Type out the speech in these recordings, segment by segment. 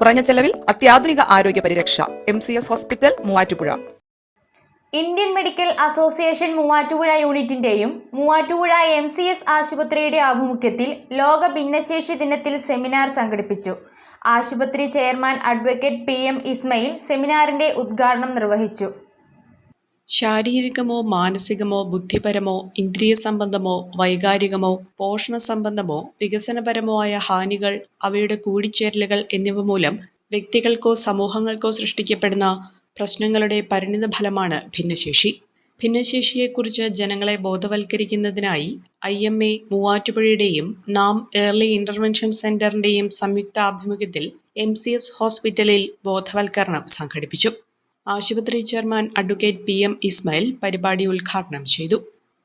കുറഞ്ഞ ചെലവിൽ അത്യാധുനിക ആരോഗ്യ പരിരക്ഷ. M C S hospital Muvattupuzha. Indian medical association Muvattupuzha യൂണിറ്റിന്റെയും Muvattupuzha M C S ആശുപത്രിയുടെ ആഭിമുഖ്യത്തിൽ ലോക ഭിന്നശേഷി ദിനത്തിൽ സെമിനാർ സംഘടിപ്പിച്ചു. ആശുപത്രി chairman advocate P M Ismail സെമിനാറിന്റെ ഉദ്ഘാടനം നിർവഹിച്ചു. ശാരീരികമോ മാനസികമോ ബുദ്ധിപരമോ ഇന്ദ്രിയ സംബന്ധമോ വൈകാരികമോ പോഷണ സംബന്ധമോ വികസനപരമോ ആയ ഹാനികൾ അവയുടെ കൂടിച്ചേരലുകൾ എന്നിവ മൂലം വ്യക്തികൾക്കോ സമൂഹങ്ങൾക്കോ സൃഷ്ടിക്കപ്പെടുന്ന പ്രശ്നങ്ങളുടെ പരിണിത ഫലമാണ് ഭിന്നശേഷി. ഭിന്നശേഷിയെക്കുറിച്ച് ജനങ്ങളെ ബോധവൽക്കരിക്കുന്നതിനായി ഐ എം എ മൂവാറ്റുപുഴയുടെയും നാം ഏർലി ഇന്റർവെൻഷൻ സെന്ററിന്റെയും സംയുക്ത ആഭിമുഖ്യത്തിൽ എം സി എസ് ഹോസ്പിറ്റലിൽ ബോധവൽക്കരണം സംഘടിപ്പിച്ചു. ആശുപത്രി chairman advocate P M Ismail പരിപാടി ഉദ്ഘാടനം ചെയ്തു.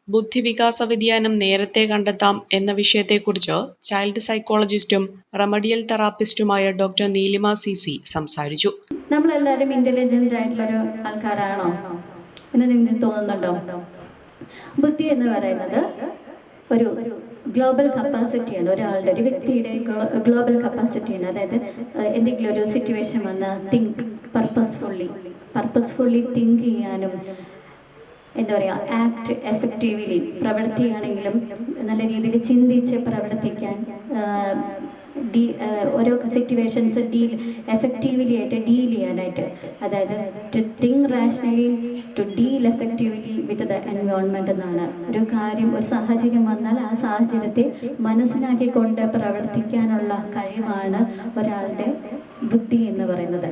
ബുദ്ധിവികാസ വ്യതിയാനം നേരത്തെ കണ്ടെത്താം എന്ന വിഷയത്തെക്കുറിച്ച് ചൈൽഡ് സൈക്കോളജിസ്റ്റും റെമഡിയൽ തെറാപ്പിസ്റ്റുമായ ഡോക്ടർ നീലിമ സി സി സംസാരിച്ചു. നമ്മളെല്ലാവരും ഇന്റലിജന്റ് ആയിട്ടുള്ളൊരു ആൾക്കാരാണോ എന്ന് നിങ്ങൾക്ക് തോന്നുന്നുണ്ടോ? ബുദ്ധി എന്ന് പറയുന്നത് ഒരു ഗ്ലോബൽ കപ്പാസിറ്റിയാണ് ഒരാളുടെ ഒരു വ്യക്തിയുടെ ഗ്ലോബൽ കപ്പാസിറ്റിയാണ് അതായത് എന്തെങ്കിലും ഒരു സിറ്റുവേഷൻ വന്നാൽ തിങ്ക് പർപ്പസ്ഫുള്ളി പർപ്പസ്ഫുള്ളി തിങ്ക് ചെയ്യാനും എന്താ പറയുക ആക്ട് എഫക്റ്റീവ്ലി പ്രവർത്തിയാണെങ്കിലും നല്ല രീതിയിൽ ചിന്തിച്ച് പ്രവർത്തിക്കാൻ ഡീ ഓരോ സിറ്റുവേഷൻസ് ഡീൽ എഫക്റ്റീവ്ലി ആയിട്ട് ഡീൽ ചെയ്യാനായിട്ട്. അതായത് to think rationally to deal effectively with the environment എന്നാണ്. ഒരു കാര്യം ഒരു സാഹചര്യം വന്നാൽ ആ സാഹചര്യത്തെ മനസ്സിലാക്കിക്കൊണ്ട് പ്രവർത്തിക്കാനുള്ള കഴിവാണ് ഒരാളുടെ ബുദ്ധി എന്ന് പറയുന്നത്.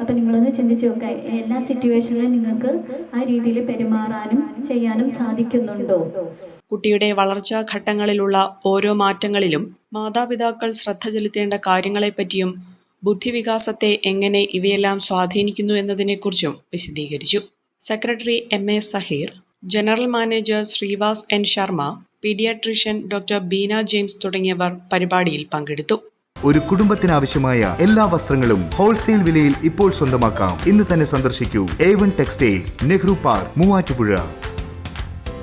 അപ്പം നിങ്ങളൊന്ന് ചിന്തിച്ച് നോക്കുക എല്ലാ സിറ്റുവേഷനിലും നിങ്ങൾക്ക് ആ രീതിയിൽ പെരുമാറാനും ചെയ്യാനും സാധിക്കുന്നുണ്ടോ? കുട്ടിയുടെ വളർച്ചാ ഘട്ടങ്ങളിലുള്ള ഓരോ മാറ്റങ്ങളിലും മാതാപിതാക്കൾ ശ്രദ്ധ ചെലുത്തേണ്ട കാര്യങ്ങളെപ്പറ്റിയും ബുദ്ധിവികാസത്തെ എങ്ങനെ ഇവയെല്ലാം സ്വാധീനിക്കുന്നു എന്നതിനെക്കുറിച്ചും വിശദീകരിച്ചു. Secretary M A Saheer general manager Sreevas N Sharma paediatrician doctor Beena James തുടങ്ങിയവർ പരിപാടിയിൽ പങ്കെടുത്തു. ഒരു കുടുംബത്തിനാവശ്യമായ എല്ലാ വസ്ത്രങ്ങളും ഹോൾസെയിൽ വിലയിൽ ഇപ്പോൾ സ്വന്തമാക്കാം. ഇന്ന് തന്നെ സന്ദർശിക്കൂ. A one textiles Nehru park Muvattupuzha.